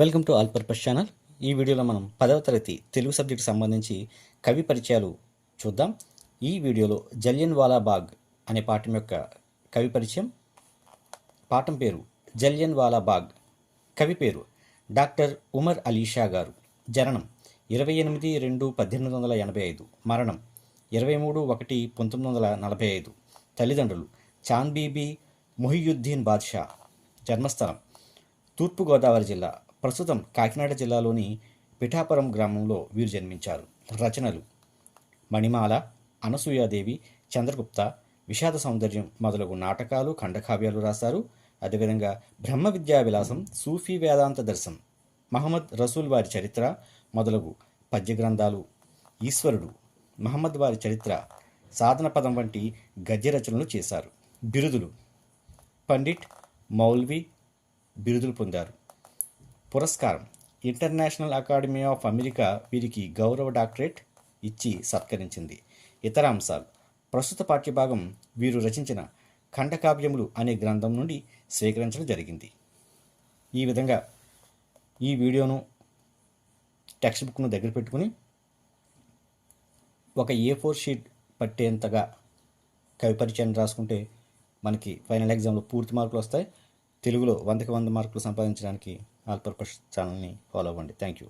Welcome to all purpose channel. ఈ వీడియోలో మనం పదవ తరగతి తెలుగు సబ్జెక్ట్ సంబంధించి కవి పరిచయాలు చూద్దాం. ఈ వీడియోలో జలియన్ వాలా బాగ్ అనే పాఠం యొక్క కవి పరిచయం. పాఠం పేరు జలియన్ వాలా బాగ్. కవి పేరు డాక్టర్ ఉమర్ అలీషా గారు. జననం ఇరవై ఎనిమిది రెండు పద్దెనిమిది వందల ఎనభై ఐదు. మరణం ఇరవై మూడు ఒకటి పంతొమ్మిది వందల నలభై ఐదు. తల్లిదండ్రులు చాంద్ బీబీ మొహియుద్దీన్ బాద్షా. జన్మస్థలం తూర్పుగోదావరి జిల్లా ప్రస్తుతం కాకినాడ జిల్లాలోని పిఠాపురం గ్రామంలో వీరు జన్మించారు. రచనలు మణిమాల అనసూయాదేవి చంద్రగుప్త విషాద సౌందర్యం మొదలగు నాటకాలు ఖండకావ్యాలు రాశారు. అదేవిధంగా బ్రహ్మ విద్యా విలాసం సూఫీ వేదాంత దర్శనం మహమ్మద్ రసూల్ వారి చరిత్ర మొదలగు పద్య గ్రంథాలు ఈశ్వరుడు మహమ్మద్ వారి చరిత్ర సాధన పదం వంటి గద్య రచనలు చేశారు. బిరుదులు పండిట్ మౌల్వి బిరుదులు పొందారు. పురస్కారం. ఇంటర్నేషనల్ అకాడమీ ఆఫ్ అమెరికా వీరికి గౌరవ డాక్టరేట్ ఇచ్చి సత్కరించింది. ఇతర అంశాలు. ప్రస్తుత పాఠ్యభాగం వీరు రచించిన ఖండకావ్యములు అనే గ్రంథం నుండి స్వీకరించడం జరిగింది. ఈ విధంగా ఈ వీడియోను టెక్స్ట్ బుక్ను దగ్గర పెట్టుకుని ఒక ఏ ఫోర్ షీట్ పట్టేంతగా కవి పరిచయాన్ని రాసుకుంటే మనకి ఫైనల్ ఎగ్జామ్లో పూర్తి మార్కులు వస్తాయి. తెలుగులో వందకి వంద మార్కులు సంపాదించడానికి ఆల్ పర్పస్ ఛానల్ని ఫాలో అవ్వండి. Thank you.